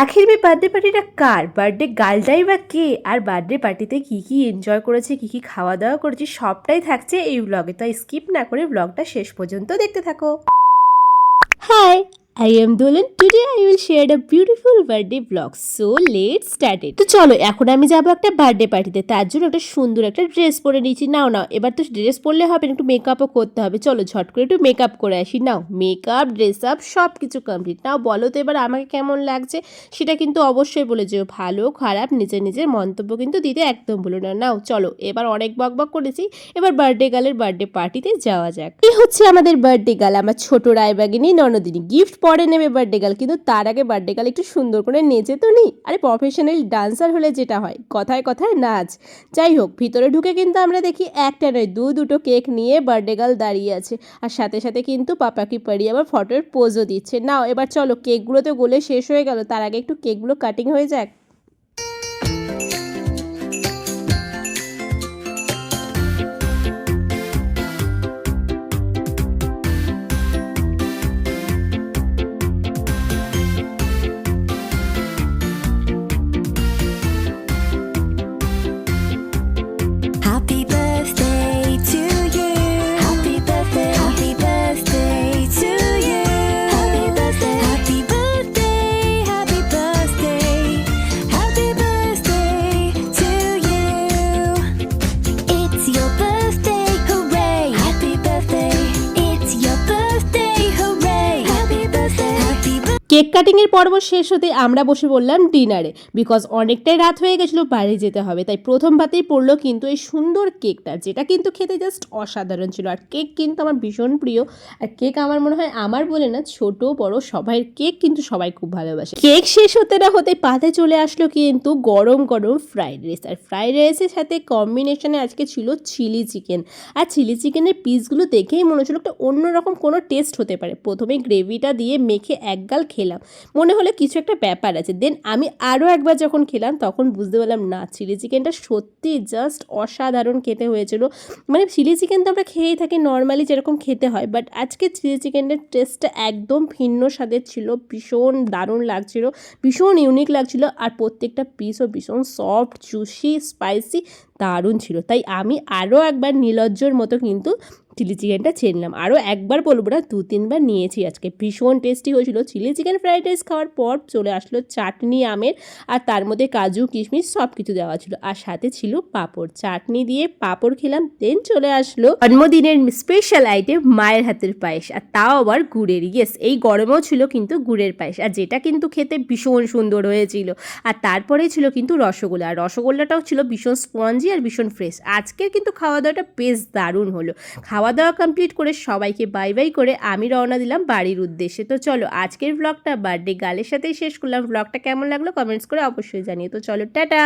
আখির বার্থডে পার্টিটা কার? বার্থডে গার্লটাই বা কে? আর বার্থডে পার্টিতে কী কী এনজয় করেছে, কী কী খাওয়া দাওয়া করেছে, সবটাই থাকছে এই ব্লগে তাই স্কিপ না করে ব্লগটা শেষ পর্যন্ত দেখতে থাকো। Hi Am Dolan. Today I will share a beautiful birthday vlog. So, let's start it. তো চলো, এখন আমি যাব একটা বার্থডে পার্টিতে তার জন্য একটা সুন্দর একটা ড্রেস পরে নিয়েছি নাও নাও। এবার তো ড্রেস পরলে হবে একটু মেকআপও করতে হবে। চলো, ঝট করে একটু মেকআপ করে আসি। নাও মেকআপ ড্রেস আপ সব কিছু কমপ্লিট নাও, বলো তো এবার আমাকে কেমন লাগছে? সেটা কিন্তু অবশ্যই বলে যেও। ভালো, খারাপ, নিজের নিজের মন্তব্য কিন্তু দিতে একদম ভুলো না। নাও, চলো, এবার অনেক বক বক করেছি। এবার বার্থডে গালের বার্থডে পার্টিতে যাওয়া যাক। এই হচ্ছে আমাদের বার্থডে গাল আমার ছোট রায়বাগিনী ননদিনী। গিফট পরে নেবে বার্থডে গার্ল কিন্তু তার আগে বার্থডে গাল একটু সুন্দর করে নেচে তো নি। আরে প্রফেশনাল ডান্সার হলে যেটা হয়, কথায় কথায় নাচ। যাই হোক, ভিতরে ঢুকে কিন্তু আমরা দেখি একটা নয়, দু দুটো কেক নিয়ে বার্থডে গার্ল দাঁড়িয়ে আছে। আর সাথে সাথে কিন্তু পাপাকি পাড়ি আবার ফটোর পোজও দিচ্ছে। নাও, এবার চলো কেকগুলো তো গোলে শেষ হয়ে গেল। তার আগে একটু কেকগুলো কাটিং হয়ে যাক। কেক কাটিংয়ের পর্ব শেষ হতে আমরা বসে বললাম ডিনারে বিকজ অনেকটাই রাত হয়ে গেছিল বাড়ি যেতে হবে, তাই প্রথম পাতেই পড়ল কিন্তু এই সুন্দর কেকটা, যেটা কিন্তু খেতে জাস্ট অসাধারণ ছিল। আর কেক কিন্তু আমার ভীষণ প্রিয়, আর কেক আমার মনে হয় আমার বলে না, ছোট, বড় সবাই কেক কিন্তু সবাই খুব ভালোবাসে। কেক শেষ হতে না হতে পাতে চলে আসলো কিন্তু গরম গরম ফ্রাইড রাইস আর ফ্রাইড রাইসের সাথে কম্বিনেশনে আজকে ছিল চিলি চিকেন আর চিলি চিকেনের পিসগুলো দেখেই মনে হচ্ছিল একটা অন্যরকম কোনো টেস্ট হতে পারে। প্রথমে গ্রেভিটা দিয়ে মেখে একগাল খেলাম। মনে হলো কিছু একটা ব্যাপার আছে। দেন আমি আরও একবার যখন খেলাম, তখন বুঝতে পারলাম, না চিলি চিকেনটা সত্যি জাস্ট অসাধারণ খেতে হয়েছিল। মানে চিলি চিকেন তো আমরা খেয়েই থাকি নর্মালি যেরকম খেতে হয় বাট আজকে চিলি চিকেনের টেস্টটা একদম ভিন্ন স্বাদের ছিল, ভীষণ দারুণ লাগছিল, ভীষণ ইউনিক লাগছিল, আর প্রত্যেকটা পিসও ভীষণ সফট জুসি স্পাইসি দারুণ ছিল। তাই আমি আরও একবার নিলজ্জর মতো কিন্তু চিলি চিকেনটা চেয়ে নিলাম। আরও একবার বলব না, দু তিনবার নিয়েছি আজকে। ভীষণ টেস্টি হয়েছিল। চিলি চিকেন ফ্রাইড রাইস খাওয়ার পর চলে আসলো চাটনি, আমের আর তার মধ্যে কাজু, কিশমিশ সব কিছু দেওয়া ছিল। আর সাথে ছিল পাঁপড়। চাটনি দিয়ে পাঁপড় খেলাম, দেন চলে আসলো জন্মদিনের স্পেশাল আইটেম মায়ের হাতের পায়েস। আর তাও আবার গুড়ের। ইয়েস এই গরমেও ছিল কিন্তু গুড়ের পায়েস। আর যেটা কিন্তু খেতে ভীষণ সুন্দর হয়েছিল। আর তারপরেই ছিল কিন্তু রসগোল্লা। আর রসগোল্লাটাও ছিল ভীষণ স্পঞ্জি আর ভীষণ ফ্রেশ আজকের কিন্তু খাওয়া দাওয়াটা বেশ দারুণ হলো। খাওয়া দাওয়া কমপ্লিট করে সবাইকে বাই বাই করে আমি রওনা দিলাম বাড়ির উদ্দেশ্যে। তো চলো, আজকের ব্লগটা বার্থডে গালের সাথেই শেষ করলাম। ব্লগটা কেমন লাগল কমেন্টস করে অবশ্যই জানিয়ে তো চলো, টাটা!